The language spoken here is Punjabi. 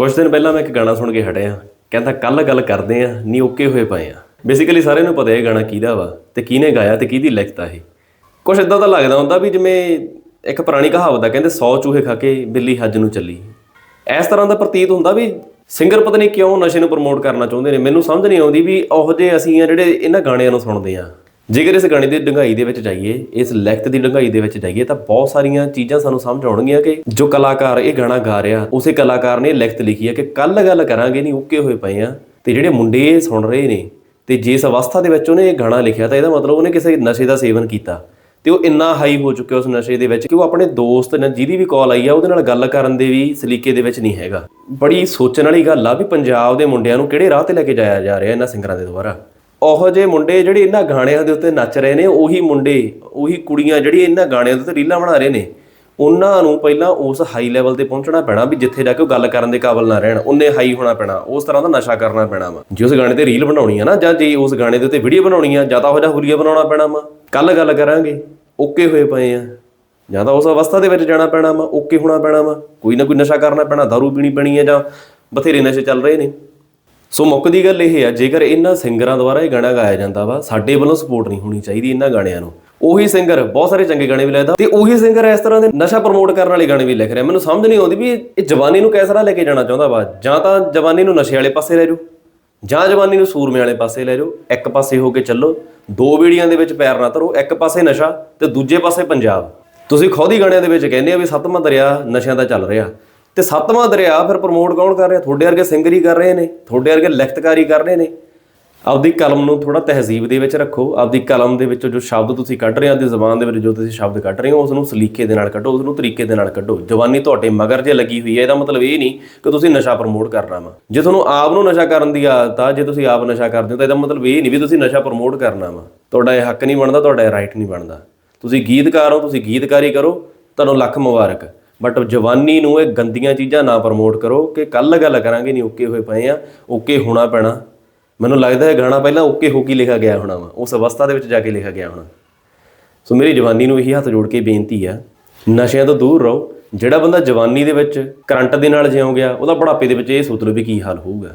ਕੁਝ ਦਿਨ ਪਹਿਲਾਂ ਮੈਂ ਇੱਕ ਗਾਣਾ ਸੁਣ ਕੇ ਹਟਿਆ। ਕਹਿੰਦਾ ਕੱਲ ਗੱਲ ਕਰਦੇ ਆ, ਨੀ ਓਕੇ ਹੋਏ ਪਏ ਆ। ਬੇਸਿਕਲੀ ਸਾਰਿਆਂ ਨੂੰ ਪਤਾ ਹੈ ਇਹ ਗਾਣਾ ਕਿਹਦਾ ਵਾ ਤੇ ਕਿਹਨੇ ਗਾਇਆ ਤੇ ਕਿਹਦੀ ਲਿਖਤਾ ਇਹ। ਕੁਝ ਇਦਾਂ ਦਾ ਲੱਗਦਾ ਹੁੰਦਾ ਵੀ ਜਿਵੇਂ ਇੱਕ ਪੁਰਾਣੀ ਕਹਾਵਤ ਆ, ਕਹਿੰਦੇ 100 ਚੂਹੇ ਖਾ ਕੇ ਬਿੱਲੀ ਹੱਜ ਨੂੰ ਚੱਲੀ। ਇਸ ਤਰ੍ਹਾਂ ਦਾ ਪ੍ਰਤੀਤ ਹੁੰਦਾ ਵੀ ਸਿੰਗਰ ਪਤਾ ਨਹੀਂ ਕਿਉਂ ਨਸ਼ੇ ਨੂੰ ਪ੍ਰਮੋਟ ਕਰਨਾ ਚਾਹੁੰਦੇ ਨੇ। ਮੈਨੂੰ ਸਮਝ ਨਹੀਂ ਆਉਂਦੀ ਵੀ ਉਹੋ ਜਿਹੇ ਅਸੀਂ ਆ ਜਿਹੜੇ ਇਹਨਾਂ ਗਾਣਿਆਂ ਨੂੰ ਸੁਣਦੇ ਆ। ਜੇਕਰ ਇਸ ਗਾਣੇ ਦੀ ਡੂੰਘਾਈ ਦੇ ਵਿੱਚ ਜਾਈਏ, ਇਸ ਲਿਖਤ ਦੀ ਡੂੰਘਾਈ ਦੇ ਵਿੱਚ ਜਾਈਏ, ਤਾਂ ਬਹੁਤ ਸਾਰੀਆਂ ਚੀਜ਼ਾਂ ਸਾਨੂੰ ਸਮਝ ਆਉਣਗੀਆਂ ਕਿ ਜੋ ਕਲਾਕਾਰ ਇਹ ਗਾਣਾ ਗਾ ਰਿਹਾ, ਉਸੇ ਕਲਾਕਾਰ ਨੇ ਇਹ ਲਿਖਤ ਲਿਖੀ ਹੈ ਕਿ ਕੱਲ ਗੱਲ ਕਰਾਂਗੇ, ਨਹੀਂ ਓਕੇ ਹੋਏ ਪਏ ਆ ਤੇ ਜਿਹੜੇ ਮੁੰਡੇ ਇਹ ਸੁਣ ਰਹੇ ਨੇ, ਤੇ ਜਿਸ ਅਵਸਥਾ ਦੇ ਵਿੱਚ ਉਹਨੇ ਇਹ ਗਾਣਾ ਲਿਖਿਆ, ਤਾਂ ਇਹਦਾ ਮਤਲਬ ਉਹਨੇ ਕਿਸੇ ਨਸ਼ੇ ਦਾ ਸੇਵਨ ਕੀਤਾ। ਤੇ ਉਹ ਇੰਨਾ ਹਾਈ ਹੋ ਚੁੱਕਿਆ ਉਸ ਨਸ਼ੇ ਦੇ ਵਿੱਚ ਕਿ ਉਹ ਆਪਣੇ ਦੋਸਤ ਨਾਲ ਜਿਹਦੀ ਵੀ ਕਾਲ ਆਈ ਆ, ਉਹਦੇ ਨਾਲ ਗੱਲ ਕਰਨ ਦੇ ਵੀ ਸਲੀਕੇ ਦੇ ਵਿੱਚ ਨਹੀਂ ਹੈਗਾ। ਬੜੀ ਸੋਚਣ ਵਾਲੀ ਗੱਲ ਆ ਵੀ ਪੰਜਾਬ ਦੇ ਮੁੰਡਿਆਂ ਨੂੰ ਕਿਹੜੇ ਰਾਹ ਤੇ ਲੈ ਕੇ ਜਾਇਆ ਜਾ ਰਿਹਾ ਇਹਨਾਂ ਸਿੰਗਰਾਂ ਦੇ ਦੁਆਰਾ। ਉਹੋ ਜਿਹੇ ਮੁੰਡੇ ਜਿਹੜੇ ਇਹਨਾਂ ਗਾਣਿਆਂ ਦੇ ਉੱਤੇ ਨੱਚ ਰਹੇ ਨੇ, ਉਹੀ ਮੁੰਡੇ, ਉਹੀ ਕੁੜੀਆਂ ਜਿਹੜੀ ਇਹਨਾਂ ਗਾਣਿਆਂ ਦੇ ਉੱਤੇ ਰੀਲਾਂ ਬਣਾ ਰਹੇ ਨੇ, ਉਹਨਾਂ ਨੂੰ ਪਹਿਲਾਂ ਉਸ ਹਾਈ ਲੈਵਲ ਤੇ ਪਹੁੰਚਣਾ ਪੈਣਾ ਵੀ ਜਿੱਥੇ ਜਾ ਕੇ ਉਹ ਗੱਲ ਕਰਨ ਦੇ ਕਾਬਿਲ ਨਾ ਰਹਿਣ, ਉਹਨੇ ਹਾਈ ਹੋਣਾ ਪੈਣਾ, ਉਸ ਤਰ੍ਹਾਂ ਦਾ ਨਸ਼ਾ ਕਰਨਾ ਪੈਣਾ ਵਾ। ਜੇ ਉਸ ਗਾਣੇ ਤੇ ਰੀਲ ਬਣਾਉਣੀ ਆ ਨਾ, ਜਾਂ ਜੇ ਉਸ ਗਾਣੇ ਦੇ ਉੱਤੇ ਵੀਡੀਓ ਬਣਾਉਣੀ ਆ, ਜਾਂ ਤਾਂ ਉਹ ਜਿਹਾ ਹੁਲੀਆ ਬਣਾਉਣਾ ਪੈਣਾ ਵਾ। ਕੱਲ ਗੱਲ ਕਰਾਂਗੇ, ਓਕੇ ਹੋਏ ਪਏ ਆ। ਜਾਂ ਤਾਂ ਉਸ ਅਵਸਥਾ ਦੇ ਵਿੱਚ ਜਾਣਾ ਪੈਣਾ ਵਾ, ਓਕੇ ਹੋਣਾ ਪੈਣਾ ਵਾ। ਕੋਈ ਨਾ ਕੋਈ ਨਸ਼ਾ ਕਰਨਾ ਪੈਣਾ, ਦਾਰੂ ਪੀਣੀ ਪੈਣੀ ਹੈ ਜਾਂ ਬਥੇਰੇ ਨਸ਼ੇ ਚੱਲ ਰਹੇ ਨੇ। ਸੋ ਮੁੱਕ ਦੀ ਗੱਲ ਇਹ ਆ, ਜੇਕਰ ਇਹਨਾਂ ਸਿੰਗਰਾਂ ਦੁਆਰਾ ਇਹ ਗਾਣਾ ਗਾਇਆ ਜਾਂਦਾ ਵਾ, ਸਾਡੇ ਵੱਲੋਂ ਸਪੋਰਟ ਨਹੀਂ ਹੋਣੀ ਚਾਹੀਦੀ ਇਹਨਾਂ ਗਾਣਿਆਂ ਨੂੰ। ਉਹੀ ਸਿੰਗਰ, ਬਹੁਤ ਸਾਰੇ ਚੰਗੇ ਗਾਣੇ ਵੀ ਲੈਦਾ ਤੇ ਉਹੀ ਸਿੰਗਰ ਇਸ ਤਰ੍ਹਾਂ ਦੇ ਨਸ਼ਾ ਪ੍ਰਮੋਟ ਕਰਨ ਵਾਲੇ ਗਾਣੇ ਵੀ ਲਿਖ ਰਿਹਾ। ਮੈਨੂੰ ਸਮਝ ਨਹੀਂ ਆਉਂਦੀ ਵੀ ਇਹ ਜਵਾਨੀ ਨੂੰ ਕਿਸ ਤਰ੍ਹਾਂ ਲੈ ਕੇ ਜਾਣਾ ਚਾਹੁੰਦਾ ਵਾ। ਜਾਂ ਤਾਂ ਜਵਾਨੀ ਨੂੰ ਨਸ਼ੇ ਵਾਲੇ ਪਾਸੇ ਲੈ ਜਾਓ, ਜਾਂ ਜਵਾਨੀ ਨੂੰ ਸੂਰਮੇ ਵਾਲੇ ਪਾਸੇ ਲੈ ਜਾਓ, ਇੱਕ ਪਾਸੇ ਹੋ ਕੇ ਚੱਲੋ, ਦੋ ਬੀੜੀਆਂ ਦੇ ਵਿੱਚ ਪੈਰ ਨਾ ਧਰੋ, ਇੱਕ ਪਾਸੇ ਨਸ਼ਾ ਤੇ ਦੂਜੇ ਪਾਸੇ ਪੰਜਾਬ। ਤੁਸੀਂ ਖੁਦ ਹੀ ਗਾਣਿਆਂ ਦੇ ਵਿੱਚ ਕਹਿੰਦੇ ਆ ਵੀ ਸੱਤਵਾਂ ਦਰਿਆ ਨਸ਼ਿਆਂ ਦਾ ਚੱਲ ਰਿਹਾ। ਤੇ ਸੱਤਵਾਂ ਦਰਿਆ ਫਿਰ ਪ੍ਰਮੋਟ ਕੌਣ ਕਰ ਰਿਹਾ? ਤੁਹਾਡੇ ਵਰਗੇ ਸਿੰਗਰ ਹੀ ਕਰ ਰਹੇ ਨੇ, ਤੁਹਾਡੇ ਵਰਗੇ ਲਿਖਤਕਾਰੀ ਕਰ ਰਹੇ ਨੇ। ਆਪਦੀ ਕਲਮ ਨੂੰ ਥੋੜਾ ਤਹਿਜ਼ੀਬ ਦੇ ਵਿੱਚ ਰੱਖੋ, ਆਪਦੀ ਕਲਮ ਦੇ ਵਿੱਚੋਂ ਜੋ ਸ਼ਬਦ ਤੁਸੀਂ ਕੱਢ ਰਹੇ ਹੋ, ਆਪਦੀ ਜ਼ੁਬਾਨ ਦੇ ਵਿੱਚ ਜੋ ਤੁਸੀਂ ਸ਼ਬਦ ਕੱਢ ਰਹੇ ਹੋ ਉਸ ਨੂੰ ਸਲੀਕੇ ਦੇ ਨਾਲ ਕੱਢੋ ਉਸ ਨੂੰ ਤਰੀਕੇ ਦੇ ਨਾਲ ਕੱਢੋ। ਜਵਾਨੀ ਤੁਹਾਡੇ ਮਗਰ ਜੇ ਲੱਗੀ ਹੋਈ ਹੈ, ਇਹਦਾ ਮਤਲਬ ਇਹ ਨਹੀਂ ਕਿ ਤੁਸੀਂ ਨਸ਼ਾ ਪ੍ਰਮੋਟ ਕਰਨਾ ਵਾ ਜੇ ਤੁਹਾਨੂੰ ਆਪ ਨੂੰ ਨਸ਼ਾ ਕਰਨ ਦੀ ਆਦਤ ਆ, ਜੇ ਤੁਸੀਂ ਆਪ ਨਸ਼ਾ ਕਰਦੇ ਹੋ, ਤਾਂ ਇਹਦਾ ਮਤਲਬ ਇਹ ਨਹੀਂ ਵੀ ਤੁਸੀਂ ਨਸ਼ਾ ਪ੍ਰਮੋਟ ਕਰਨਾ ਵਾ। ਤੁਹਾਡਾ ਇਹ ਹੱਕ ਨਹੀਂ ਬਣਦਾ, ਤੁਹਾਡਾ ਇਹ ਰਾਈਟ ਨਹੀਂ ਬਣਦਾ। ਤੁਸੀਂ ਗੀਤਕਾਰ ਹੋ, ਤੁਸੀਂ ਗੀਤਕਾਰੀ ਕਰੋ, ਤੁਹਾਨੂੰ ਲੱਖ ਮੁਬਾਰਕ। ਬਟ ਜਵਾਨੀ ਨੂੰ ਇਹ ਗੰਦੀਆਂ ਚੀਜ਼ਾਂ ਨਾ ਪ੍ਰਮੋਟ ਕਰੋ ਕਿ ਕੱਲ ਗੱਲ ਕਰਾਂਗੇ, ਨਹੀਂ ਓਕੇ ਹੋਏ ਪਏ ਆ, ਓਕੇ ਹੋਣਾ ਪੈਣਾ। ਮੈਨੂੰ ਲੱਗਦਾ ਹੈ ਗਾਣਾ ਪਹਿਲਾਂ ਓਕੇ ਹੋ ਕੇ ਲਿਖਿਆ ਗਿਆ ਹੋਣਾ ਵਾ, ਉਸ ਅਵਸਥਾ ਦੇ ਵਿੱਚ ਜਾ ਕੇ ਲਿਖਿਆ ਗਿਆ ਹੋਣਾ। ਸੋ ਮੇਰੀ ਜਵਾਨੀ ਨੂੰ ਇਹੀ ਹੱਥ ਜੋੜ ਕੇ ਬੇਨਤੀ ਆ, ਨਸ਼ਿਆਂ ਤੋਂ ਦੂਰ ਰਹੋ। ਜਿਹੜਾ ਬੰਦਾ ਜਵਾਨੀ ਦੇ ਵਿੱਚ ਕਰੰਟ ਦੇ ਨਾਲ ਜਿਉਂ ਗਿਆ, ਉਹਦਾ ਬੁਢਾਪੇ ਦੇ ਵਿੱਚ ਇਹ ਸੋਚ ਲਓ ਵੀ ਕੀ ਹਾਲ ਹੋਊਗਾ।